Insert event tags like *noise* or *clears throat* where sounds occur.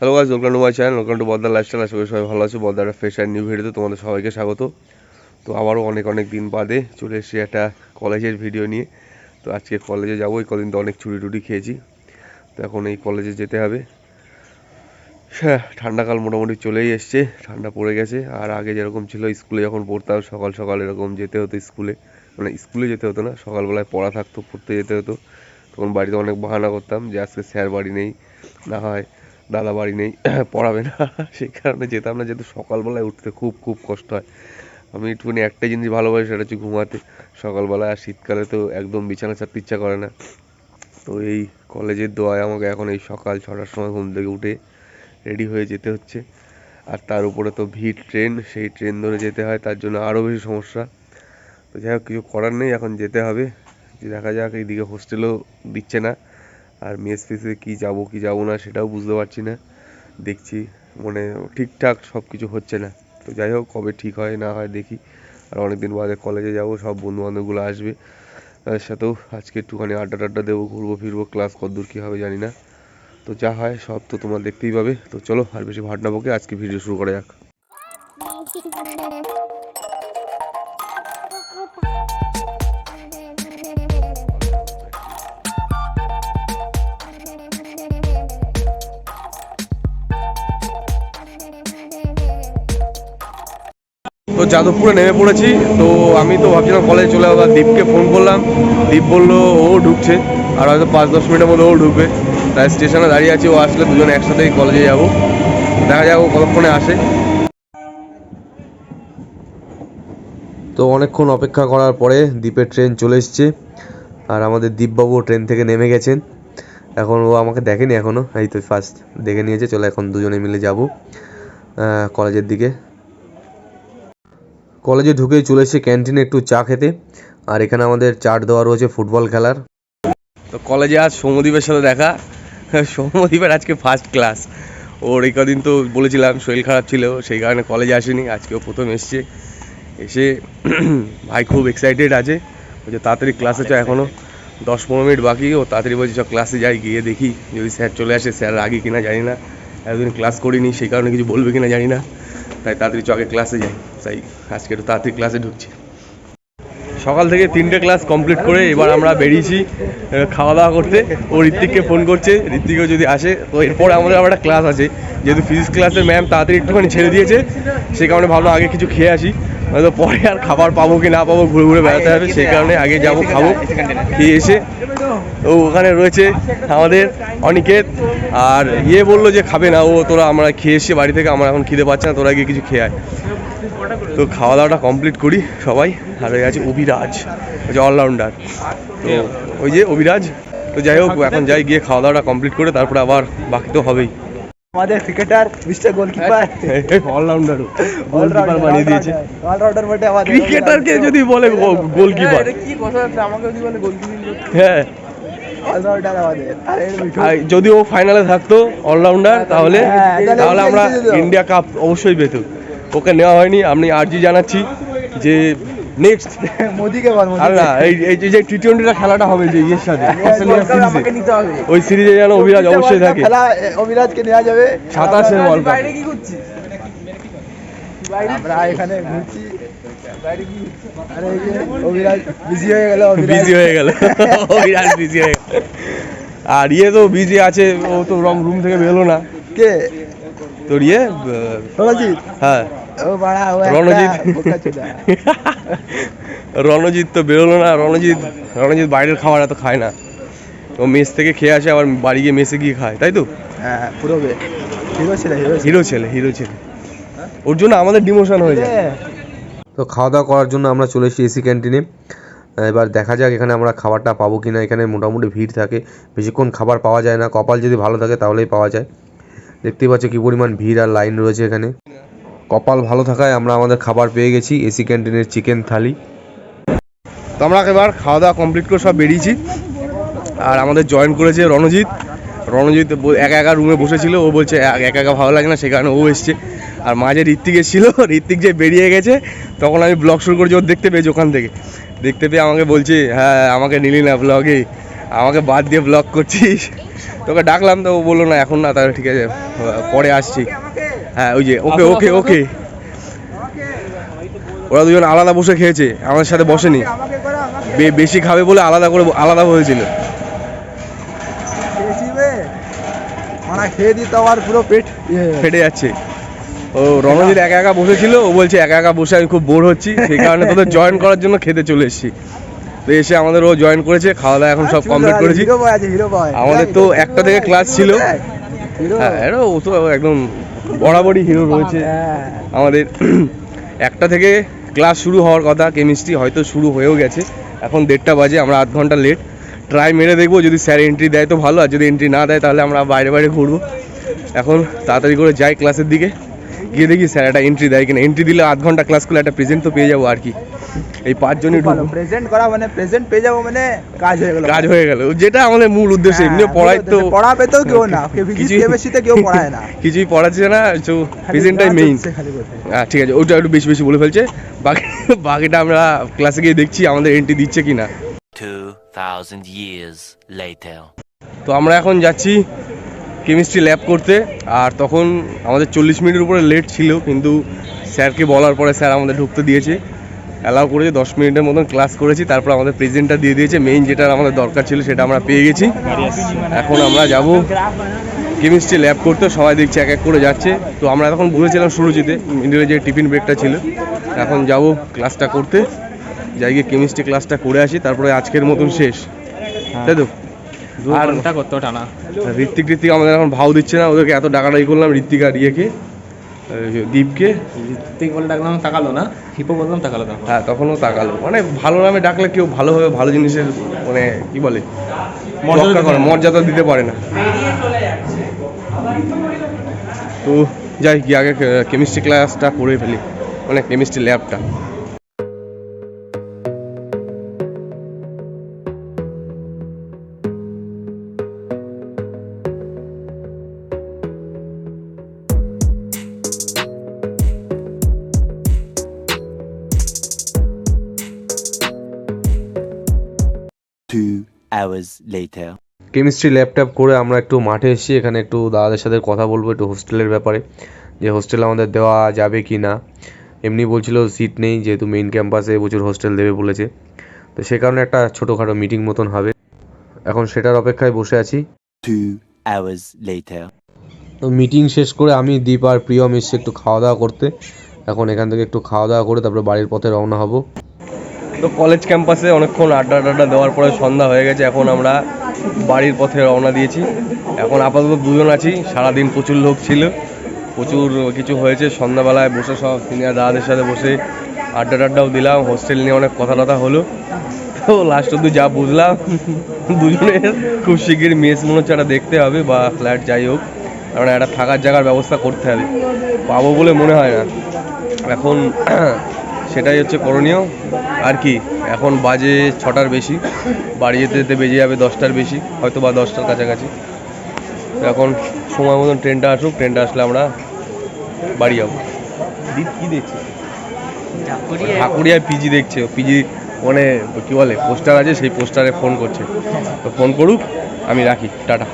Hello guys welcome to my channel welcome to Boddar lifestyle আশা করি সবাই ভালো আছে। বদ্দার ফ্রেশ অ্যান্ড নিউ ভিডিওতে তোমাদের সবাইকে স্বাগত। তো আবারও অনেক অনেক দিন বাদে চলে এসেছি একটা কলেজের ভিডিও নিয়ে। তো আজকে কলেজে যাব, এই কদিন তো অনেক ছুটি টুটি খেয়েছি। তো এখন এই কলেজে যেতে হবে। হ্যাঁ ঠান্ডাকাল মোটামুটি চলেই এসছে, ঠান্ডা পড়ে গেছে। আর আগে যেরকম ছিল, স্কুলে যখন পড়তাম, সকাল সকাল এরকম যেতে হতো স্কুলে। মানে স্কুলে যেতে হতো না, সকালবেলায় পড়া থাকতো পড়তে যেতে হতো। তখন বাড়িতে অনেক বাহানা করতাম যে আজকে স্যার বাড়ি নেই, না হয় দাদা বাড়ি নেই, *clears throat* পড়াবে না। *laughs* সেই কারণে যেতাম না, যেহেতু সকালবেলায় উঠতে খুব খুব কষ্ট হয়। আমি একটুখানি একটাই জিনিস ভালোবাসি, সেটা হচ্ছে ঘুমাতে। সকালবেলায় আর শীতকালে তো একদম বিছানা ছাড়তে ইচ্ছা করে না। তো এই কলেজের দোয়ায় আমাকে এখন এই সকাল ছটার সময় ঘুম থেকে উঠে রেডি হয়ে যেতে হচ্ছে। আর তার উপরে তো ভিড় ট্রেন, সেই ট্রেন ধরে যেতে হয়, তার জন্য আরও বেশি সমস্যা। তো যাই হোক, কিছু করার নেই, এখন যেতে হবে। দেখা যাক, এইদিকে হোস্টেলও দিচ্ছে না। আর মেস ফেসে কী যাব, কি যাব না সেটাও বুঝতে পারছি না। দেখছি মানে ঠিকঠাক সব কিছু হচ্ছে না। তো যাই হোক, কবে ঠিক হয়, না হয় দেখি। আর অনেকদিন বাদে কলেজে যাব, সব বন্ধু বান্ধবগুলো আসবে। তাদের সাথেও আজকে একটুখানি আড্ডা টাড্ডা দেবো, ঘুরবো, ফিরবো ক্লাস কতদূর কী হবে জানি না। তো যা হয়, সব তো তোমরা দেখতেই পাবে। তো চলো, আর বেশি ভাট না বকে আজকে ভিডিও শুরু করা যাক। তো যাদবপুরে নেমে পড়েছি। তো আমি তো ভাবছিলাম কলেজে চলে যাব দীপকে ফোন করলাম। দীপ বলল, ও ঢুকছে। আর হয়তো পাঁচ, দশ মিনিটের মধ্যে ও ঢুকবে। তাই স্টেশনে দাঁড়িয়ে আছি, ও আসলে দুজন একসাথেই কলেজে যাব। দেখা যাক ও কতক্ষণে আসে। তো অনেকক্ষণ অপেক্ষা করার পরে দ্বীপের ট্রেন চলে এসছে। আর আমাদের দীপবাবু ট্রেন থেকে নেমে গেছেন। এখন ও আমাকে দেখেনি এখনও এই তো ফার্স্ট দেখে নিয়েছে, চলো এখন দুজনে মিলে যাব কলেজের দিকে। কলেজে ঢুকেই চলে এসেছি ক্যান্টিনে একটু চা খেতে। আর এখানে আমাদের চাট দেওয়া রয়েছে ফুটবল খেলার। তো কলেজে আজ সৌমদীপের সাথে দেখা। সৌমদীপের আজকে ফার্স্ট ক্লাস ওর এই কদিন তো বলেছিলাম শরীর খারাপ ছিল, সেই কারণে কলেজে আসেনি। আজকেও প্রথম এসছে। এসে *clears throat* ভাই খুব এক্সাইটেড আছে। বলছে, তাড়াতাড়ি ক্লাসে চ এখনও দশ পনেরো মিনিট বাকি। ও তাড়াতাড়ি বলছে, চ ক্লাসে যাই, গিয়ে দেখি। যদি স্যার চলে আসে স্যার আগে কিনা জানি না। এতদিন ক্লাস করিনি, সেই কারণে কিছু বলবে কিনা জানি না। তাই তাড়াতাড়ি চকে ক্লাসে যাই। তাই আজকে একটু তাড়াতাড়ি ক্লাসে ঢুকছি। সকাল থেকে তিনটে ক্লাস কমপ্লিট করে এবার আমরা বেরিয়েছি খাওয়া দাওয়া করতে। ও ঋত্বিককে ফোন করছে। ঋত্বিকও যদি আসে, তো এরপরে আমাদের আবার একটা ক্লাস আছে। যেহেতু ফিজিক্স ক্লাসের ম্যাম তাড়াতাড়ি একটুখানি ছেড়ে দিয়েছে সেই কারণে ভাবলাম আগে কিছু খেয়ে আসি। হয়তো পরে আর খাবার পাবো কি না পাবো ঘুরে ঘুরে বেড়াতে হবে সেই কারণে আগে যাব খাব খেয়ে এসে তো ওখানে রয়েছে আমাদের অনিকেত। আর ইয়ে বলল যে খাবে না ও তোরা আমরা খেয়ে এসে বাড়ি থেকে আমরা এখন খিদে পাচ্ছে না তোরা গিয়ে কিছু খেয়ে আয়। তো খাওয়া দাওয়াটা কমপ্লিট করি সবাই আর ওই আছে অভিরাজ ওই যে অলরাউন্ডার তো ওই যে অভিরাজ তো যাই হোক এখন যাই গিয়ে খাওয়া দাওয়াটা কমপ্লিট করে তারপরে আবার বাকি তো হবেই। আমাদের ক্রিকেটার মিস্টার গোলকিপার অলরাউন্ডারও গোলকিপার বানিয়ে দিয়েছে। অলরাউন্ডার বটে আমাদের। ক্রিকেটারকে যদি বলে গোলকিপার কি কথা আমাকে যদি বলে গোলকিপার হ্যাঁ। অলরাউন্ডার যদি ও ফাইনালে থাকতো অলরাউন্ডার তাহলে হ্যাঁ, তাহলে তাহলে আমরা। ইন্ডিয়া কাপ অবশ্যই পেত ওকে নেওয়া হয়নি আমি আর্জি জানাচ্ছি যে নেক্সট *laughs* মোদিকে বল আর না এই এই যে- টি টোয়েন্টিটা খেলাটা হবে যে ইয়ের সাথে অস্ট্রেলিয়ার আমাকে সিরিজে ওই সিরিজে যেন অভিরাজ অবশ্যই থাকে। খেলা অভিরাজকে নেওয়া যাবে। সাতাশের Cup। বাইরে কি করছিস আমরা এখানে ঘুরছি। বাইরে কি আরে অভিরাজ বিজি হয়ে গেল বিজি হয়ে গেল। অভিরাজ বিজি হয়ে গেল। আর ইয়ে তো বিজি আছে ও তো রং রুম থেকে বেরোলো না। কে? তোর ইয়ে হ্যাঁ। ও বাড়া ও রণজিৎ। রণজিৎ তো বেরোলো না রণজিৎ রণজিৎ বাইরের খাবার এত খায় না। ও মেস থেকে খেয়ে আসে আবার বাড়ি গিয়ে মেসে গিয়ে খায় তাই তো? হ্যাঁ পুরো হিরো ছিল হিরো হিরো ছেলে হিরো ছেলে। ওর জন্য আমাদের ডিমোশন হয়ে যায়। তো খাওয়া দাওয়া করার জন্য আমরা চলে এসেছি এসি ক্যান্টিনে এবার দেখা যাক এখানে আমরা খাবারটা পাবো কি না এখানে মোটামুটি ভিড় থাকে। বেশিক্ষণ খাবার পাওয়া যায় না। কপাল যদি ভালো থাকে তাহলেই পাওয়া যায়। দেখতেই পাচ্ছ কী পরিমাণ ভিড় আর লাইন রয়েছে এখানে। কপাল ভালো থাকায় আমরা আমাদের খাবার পেয়ে গেছি, এসি ক্যান্টিনের চিকেন থালি। তো আমরা এবার খাওয়া দাওয়া কমপ্লিট করে সব বেরিয়েছি। আর আমাদের জয়েন করেছে রণজিৎ। রণজিৎ একা একা রুমে বসেছিল, ও বলছে একা একা ভালো লাগে না সে কারণে ও এসছে। আর মাঝে ঋত্বিক এসেছিল, *laughs* ঋত্বিক যে বেরিয়ে গেছে, তখন আমি ব্লগ শুরু করেছি ওর দেখতে পেয়েছি ওখান থেকে। দেখতে পেয়ে আমাকে বলছে হ্যাঁ আমাকে নিলি না ব্লগে আমাকে বাদ দিয়ে ব্লগ করছিস। তোকে ডাকলাম তো, ও বলল, না, এখন না, তাহলে ঠিক আছে, পরে আসছি। হ্যাঁ ওই যে ওকে ওকে ওকে। ওরা দুজন আলাদা বসে খেয়েছে আমাদের সাথে বসেনি। বেশি খাবে বলে আলাদা করে আলাদা হয়েছিল। মানা খেয়ে দিই আমার পুরো পেট ইয়ে হয়ে। ফেটে যাচ্ছে। ও রণজিৎ একা একা বসেছিল ও বলছে একা একা বসে আমি খুব বোর হচ্ছি সেই কারণে তোদের জয়েন করার জন্য খেতে চলে এসেছি। তো এসে আমাদের ও জয়েন করেছে খাওয়া দাওয়া এখন সব কমপ্লিট করেছি। বয় আছে হিরো বয় আমাদের তো একটা থেকে ক্লাস ছিল। হ্যাঁ ও তো একদম বরাবরই হিরো রয়েছে। হ্যাঁ। আমাদের *clears throat* একটা থেকে ক্লাস শুরু হওয়ার কথা কেমিস্ট্রি হয়তো শুরু হয়েও গেছে। এখন দেড়টা বাজে আমরা আধ ঘণ্টা লেট ট্রাই মেরে দেখব যদি স্যার এন্ট্রি দেয় তো ভালো আর যদি এন্ট্রি না দেয় তাহলে আমরা বাইরে বাইরে ঘুরবো। এখন তাড়াতাড়ি করে যাই ক্লাসের দিকে। গিয়ে দেখি স্যার একটা এন্ট্রি দেয় কিনা। এন্ট্রি দিলে আধ ঘণ্টা ক্লাস করলে একটা প্রেজেন্ট তো পেয়ে যাব আর কি। এই পাঁচজনই প্রেজেন্ট করা মানে প্রেজেন্ট পেয়ে যাব মানে কাজ হয়ে গেল। কাজ হয়ে গেল। যেটা আমাদের মূল উদ্দেশ্য হ্যাঁ, এমনিও পড়াই তো। পড়াবে তো কেউ না *laughs* কেউ পড়ায় না। *laughs* কিছুই পড়াচ্ছে না তো প্রেজেন্টটাই মেইন। হ্যাঁ ঠিক আছে ওইটা একটু বেশি বেশি বলে ফেলছে। বাকি বাকিটা আমরা ক্লাসে গিয়ে দেখছি আমাদের এন্ট্রি দিচ্ছে কি না 2,000 years later. তো আমরা এখন যাচ্ছি কেমিস্ট্রি ল্যাব করতে। আর তখন আমাদের চল্লিশ মিনিটের উপরে লেট ছিল কিন্তু স্যারকে বলার পরে স্যার আমাদের ঢুকতে দিয়েছে। অ্যালাউ করেছে দশ মিনিটের মতন ক্লাস করেছি তারপর আমাদের প্রেজেন্টটা দিয়ে দিয়েছে মেইন যেটা আমাদের দরকার ছিল সেটা আমরা পেয়ে গেছি। এখন আমরা যাব কেমিস্ট্রি ল্যাব করতে সবাই দেখছি এক এক করে যাচ্ছে। তো আমরা তখন বলেছিলাম সুরুচিতে মিডিলে যে টিফিন ব্রেকটা ছিল এখন যাব ক্লাসটা করতে। যাই গিয়ে কেমিস্ট্রি ক্লাসটা করে আসি তারপরে আজকের মতন শেষ। তাই তো? আর ঋত্বিক ঋত্বিক আমাদের এখন ভাও দিচ্ছে না ওদেরকে এত ডাকাডাকি করলাম ঋত্বিক আর ইয়েকে। দীপকে? তুই বলে ডাকলাম তাকালো না। হিপো বললাম তাকালো না। হ্যাঁ তখনও তাকালো। মানে ভালো নামে ডাকলে কেউ ভালোভাবে ভালো জিনিসের মানে কি বলে মর্যাদা করে মর্যাদা দিতে পারে না। তো যাই কি আগে কেমিস্ট্রি ক্লাসটা করে ফেলি। মানে কেমিস্ট্রি ল্যাবটা Two hours later. Chemistry laptop করে আমরা একটু মাঠে এসেছি এখানে একটু দাদাদের সাথে কথা বলব একটু হোস্টেলের ব্যাপারে যে হোস্টেল আমাদের দেওয়া যাবে কি না। এমনি বলছিল সিট নেই যেহেতু মেইন ক্যাম্পাসে প্রচুর হোস্টেল দেবে বলেছে। তো সে কারণে একটা ছোটোখাটো মিটিং মতন হবে। এখন সেটার অপেক্ষায় বসে আছি. তো মিটিং শেষ করে আমি দীপ আর প্রিয়ম এসে একটু খাওয়া দাওয়া করতে। এখন এখান থেকে একটু খাওয়া দাওয়া করে তারপরে বাড়ির পথে রওনা হব। তো কলেজ ক্যাম্পাসে অনেকক্ষণ আড্ডা টাড্ডা দেওয়ার পরে সন্ধ্যা হয়ে গেছে, এখন আমরা বাড়ির পথে রওনা দিয়েছি। এখন আপাতত দুজন আছি, সারাদিন প্রচুর লোক ছিল, প্রচুর কিছু হয়েছে। সন্ধ্যাবেলায় বসে সব সিনিয়র দাদাদের সাথে বসে আড্ডা টাড্ডাও দিলাম হোস্টেল নিয়ে অনেক কথা টথা হলো। তো লাস্ট অব্দি যা বুঝলাম, দুজনের খুব শিগগির মেস মনে হচ্ছে একটা দেখতে হবে বা ফ্ল্যাট যাই হোক। কারণ একটা থাকার জায়গার ব্যবস্থা করতে হবে। পাবো বলে মনে হয় না। এখন সেটাই হচ্ছে করণীয়। আর কি এখন বাজে ছটার বেশি বাড়ি যেতে যেতে বেজে যাবে দশটার বেশি হয়তো বা দশটার কাছাকাছি। তো এখন সময় মতন ট্রেনটা আসুক ট্রেনটা আসলে আমরা বাড়ি যাব। দীপ কী দেখছে? ঠাকুরিয়া পিজি দেখছে পিজি মানে কি বলে পোস্টার আছে সেই পোস্টারে ফোন করছে। তো ফোন করুক আমি রাখি টাটা।